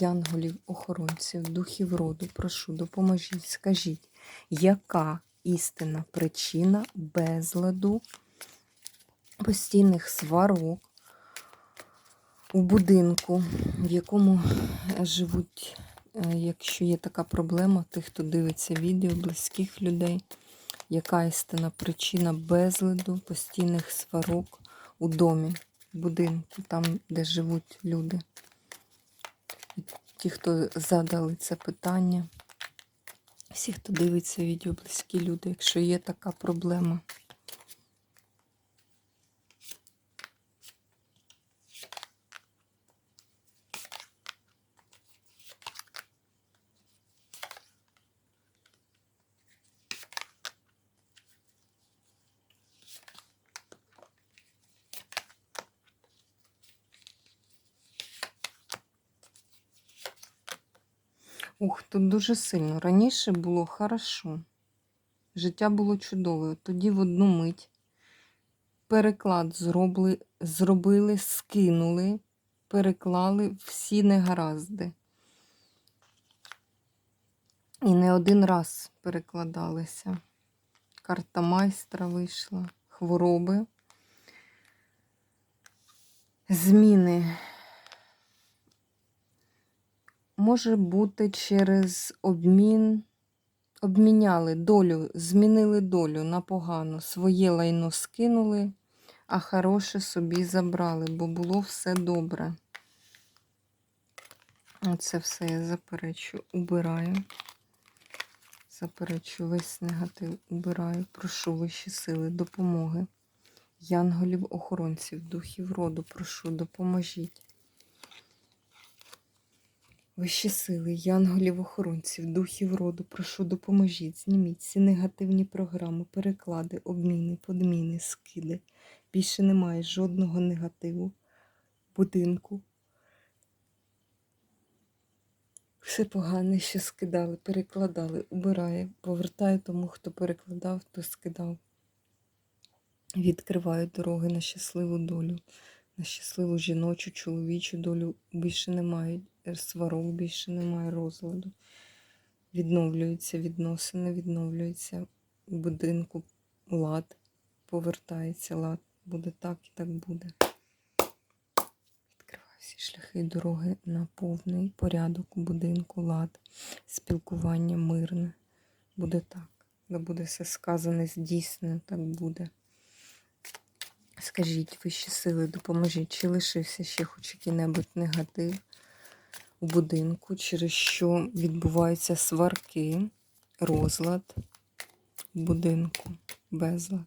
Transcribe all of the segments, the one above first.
янголів, охоронців, духів роду, прошу, допоможіть, скажіть, яка істинна причина безладу, постійних сварок у будинку, в якому живуть, е, якщо є така проблема, тих, хто дивиться відео, близьких людей, яка істинна причина безладу, постійних сварок у домі, в будинку, там, де живуть люди ті, хто задали це питання, всі, хто дивиться відео, близькі люди, якщо є така проблема. Ух, тут дуже сильно. Раніше було хорошо. Життя було чудове. Тоді в одну мить переклад зробили, зробили, скинули, переклали всі негаразди. І не один раз перекладалися. Карта майстра вийшла, хвороби, зміни може бути через обмін, обміняли долю, змінили долю на погано, своє лайно скинули, а хороше собі забрали, бо було все добре. Оце все я заперечу, убираю. Заперечу весь негатив, убираю, прошу вищі сили, допомоги. Янголів-охоронців, духів роду, прошу, допоможіть. Вищі сили, янголів-охоронців, духів роду, прошу, допоможіть, зніміть ці негативні програми, переклади, обміни, подміни, скиди. Більше немає жодного негативу, будинку. Все погане, що скидали, перекладали, убираю, повертаю тому, хто перекладав, хто скидав. Відкриваю дороги на щасливу долю, на щасливу жіночу, чоловічу долю. Більше немає сварок, більше немає розладу. Відновлюються відносини, відновлюється будинку лад, повертається лад. Буде так і так буде. Відкриваю всі шляхи і дороги на повний порядок у будинку, лад, спілкування мирне. Буде так. Да буде все сказане, здійснено, так буде. Скажіть, вищі сили, допоможіть, чи лишився ще хоч який-небудь негатив у будинку, через що відбуваються сварки, розлад в будинку, безлад.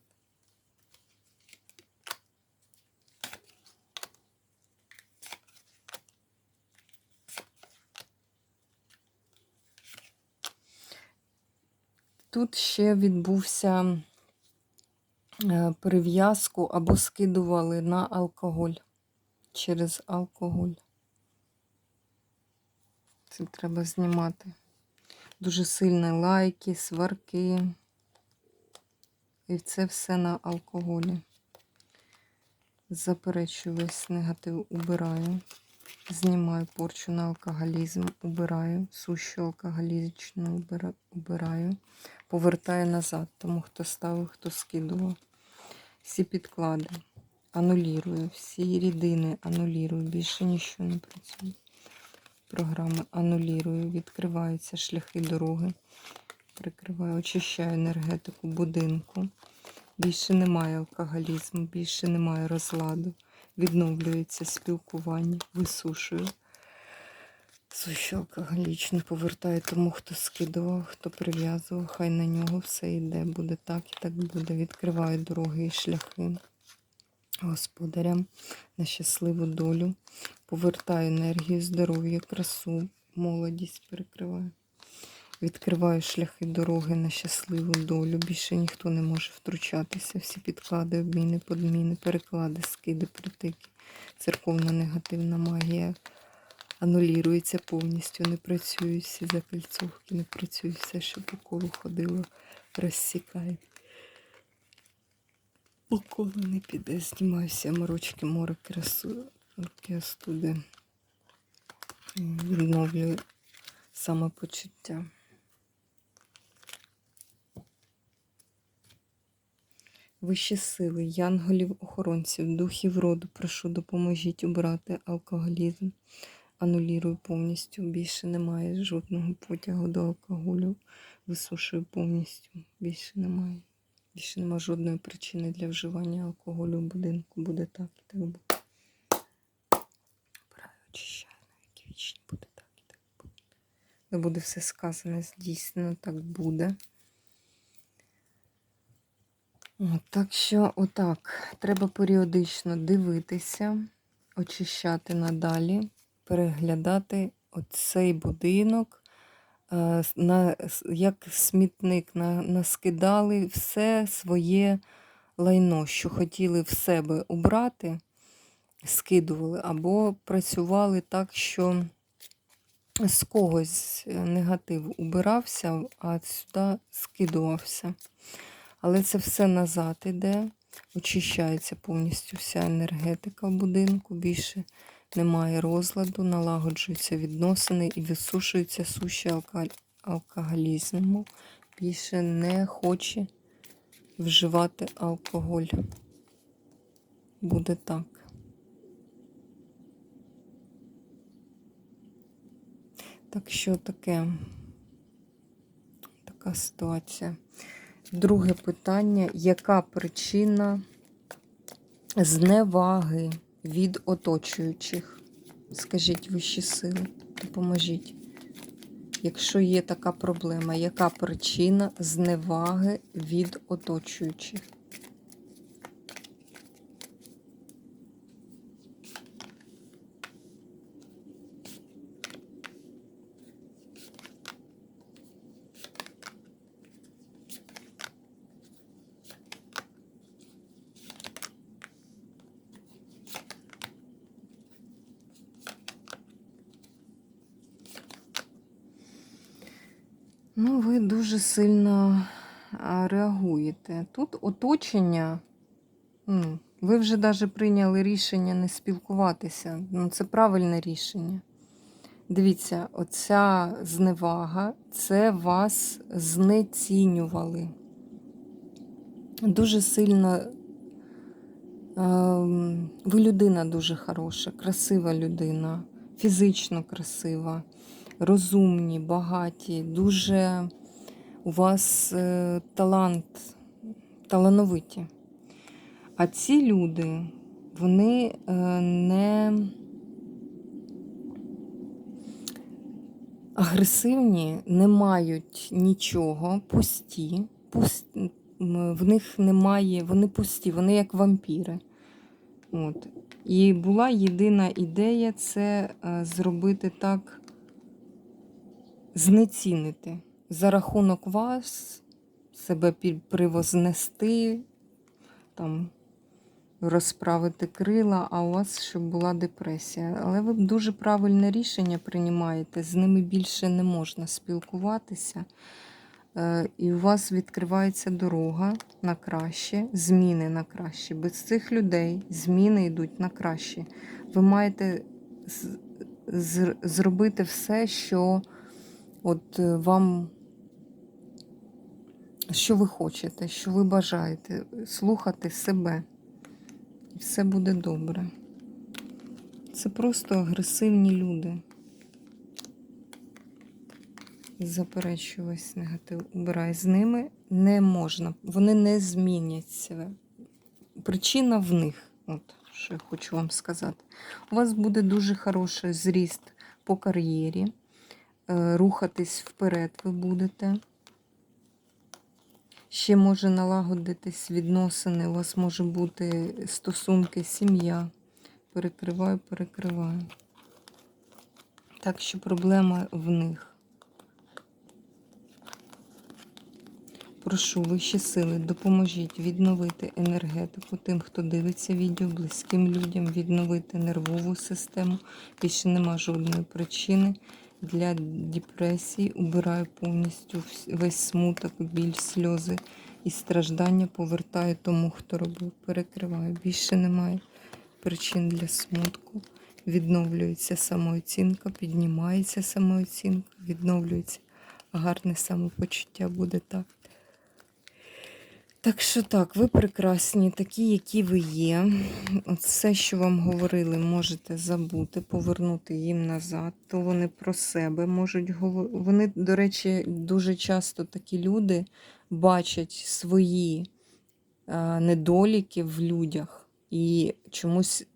Тут ще відбувся е, прив'язку або скидували на алкоголь через алкоголь. Це треба знімати. Дуже сильні лайки, сварки. І це все на алкоголі. Заперечую весь негатив, убираю. Знімаю порчу на алкоголізм, убираю, сущу алкоголічну убираю, повертаю назад, тому хто ставив, хто скидував. Всі підклади анулірую, всі рідини анулірую, більше нічого не працює програми анулірую, відкриваються шляхи дороги. Прикриваю, очищаю енергетику будинку. Більше немає алкоголізму, більше немає розладу. Відновлюється спілкування, висушую. Сущу алкоголічно повертаю тому, хто скидував, хто прив'язував, хай на нього все йде. Буде так і так буде. Відкриваю дороги і шляхи господарям на щасливу долю. Повертаю енергію, здоров'я, красу, молодість перекриваю. Відкриваю шляхи дороги на щасливу долю. Більше ніхто не може втручатися. Всі підклади, обміни, подміни, переклади, скиди, притики. Церковна негативна магія анулюється повністю, не працюють всі закільцовки, не працює все, що по колу ходило, розсікає. По колу не піде, знімаюся морочки, мороки, красу, руки остуди. Відновлюю самопочуття. Вищі сили, янголів, охоронців, духів роду, прошу, допоможіть убрати алкоголізм. Анулірую повністю. Більше немає жодного потягу до алкоголю. Висушую повністю. Більше немає. Більше немає жодної причини для вживання алкоголю в будинку. Буде так і так буде. Очищаю, навіки вічні буде так і так буде. Не буде все сказане, здійснено, так буде. От, так що, отак, треба періодично дивитися, очищати надалі, переглядати оцей будинок, е, на, як смітник на, наскидали все своє лайно, що хотіли в себе убрати, скидували, або працювали так, що з когось е, негатив убирався, а сюди скидувався. Але це все назад іде, очищається повністю вся енергетика в будинку, більше немає розладу, налагоджуються відносини і висушується суші алкоголізму. Більше не хоче вживати алкоголь. Буде так. Так що таке така ситуація. Друге питання: яка причина зневаги від оточуючих? Скажіть вищі сили, допоможіть. Якщо є така проблема, яка причина зневаги від оточуючих? Ну, ви дуже сильно реагуєте. Тут оточення, ну, ви вже навіть прийняли рішення не спілкуватися. Ну, це правильне рішення. Дивіться, оця зневага, це вас знецінювали. Дуже сильно. Ви людина дуже хороша, красива людина, фізично красива розумні, багаті, дуже у вас е, талант, талановиті. А ці люди, вони е, не агресивні, не мають нічого, пусті, пуст... м, в них немає, вони пусті, вони як вампіри. От. І була єдина ідея це е, зробити так знецінити за рахунок вас, себе привознести, там, розправити крила, а у вас щоб була депресія. Але ви дуже правильне рішення приймаєте, з ними більше не можна спілкуватися. Е, І у вас відкривається дорога на краще, зміни на краще. Без цих людей зміни йдуть на краще. Ви маєте зробити все, що От е, вам, що ви хочете, що ви бажаєте, слухати себе. І все буде добре. Це просто агресивні люди. Заперечую весь негатив. Убирай з ними не можна. Вони не зміняться. Причина в них. От що я хочу вам сказати. У вас буде дуже хороший зріст по кар'єрі рухатись вперед ви будете. Ще може налагодитись відносини, у вас може бути стосунки, сім'я. Перекриваю, перекриваю. Так що проблема в них. Прошу вищі сили, допоможіть відновити енергетику тим, хто дивиться відео, близьким людям, відновити нервову систему. Більше нема жодної причини для депресії. Убираю повністю весь смуток, біль, сльози і страждання. Повертаю тому, хто робив. Перекриваю. Більше немає причин для смутку. Відновлюється самооцінка, піднімається самооцінка, відновлюється гарне самопочуття буде так. Так що так, ви прекрасні, такі, які ви є. Все, що вам говорили, можете забути, повернути їм назад. То вони про себе можуть говорити. Вони, до речі, дуже часто такі люди бачать свої е, недоліки в людях і чомусь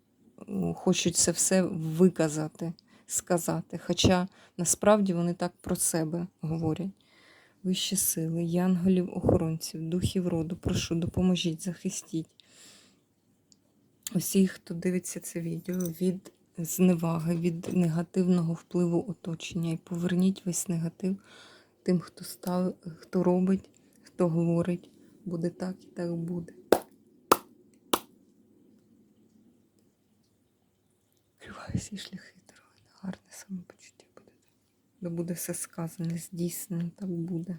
хочуть це все виказати, сказати. Хоча насправді вони так про себе говорять. Вищі сили, янголів, охоронців, духів роду, прошу, допоможіть, захистіть усіх, хто дивиться це відео від зневаги, від негативного впливу оточення. І поверніть весь негатив тим, хто став, хто робить, хто говорить. Буде так і так буде. Криваю всі шляхи дороги. Гарне самопочуття Да буде все сказане, здійснено, так буде.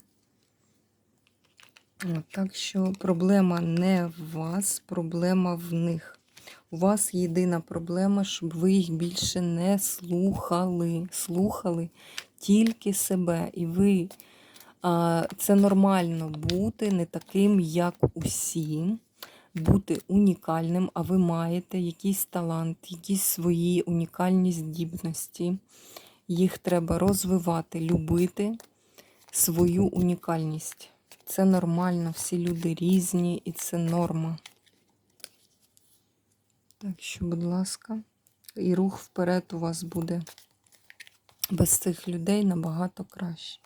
От, так що проблема не в вас, проблема в них. У вас єдина проблема, щоб ви їх більше не слухали. Слухали тільки себе. І ви а, це нормально бути не таким, як усі, бути унікальним, а ви маєте якийсь талант, якісь свої унікальні здібності. Їх треба розвивати, любити свою унікальність. Це нормально, всі люди різні і це норма. Так що, будь ласка, і рух вперед у вас буде без цих людей набагато краще.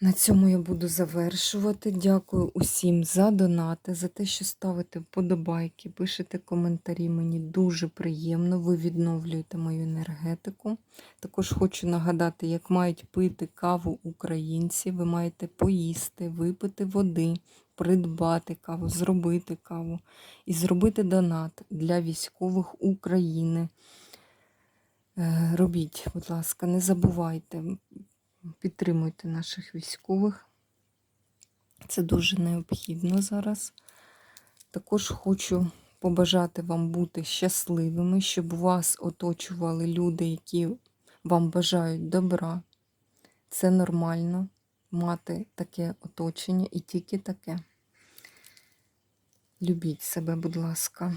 На цьому я буду завершувати. Дякую усім за донати, за те, що ставите вподобайки, пишете коментарі. Мені дуже приємно. Ви відновлюєте мою енергетику. Також хочу нагадати, як мають пити каву українці. Ви маєте поїсти, випити води, придбати каву, зробити каву і зробити донат для військових України. Е, Робіть, будь ласка, не забувайте. Підтримуйте наших військових. Це дуже необхідно зараз. Також хочу побажати вам бути щасливими, щоб вас оточували люди, які вам бажають добра. Це нормально мати таке оточення і тільки таке. Любіть себе, будь ласка,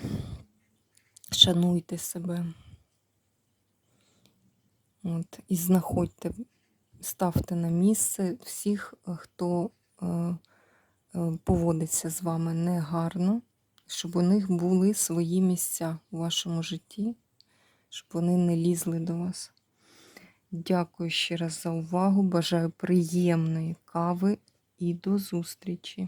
шануйте себе. От, і знаходьте ставте на місце всіх, е, хто е, е, поводиться з вами негарно, щоб у них були свої місця у вашому житті, щоб вони не лізли до вас. Дякую ще раз за увагу. Бажаю приємної кави і до зустрічі!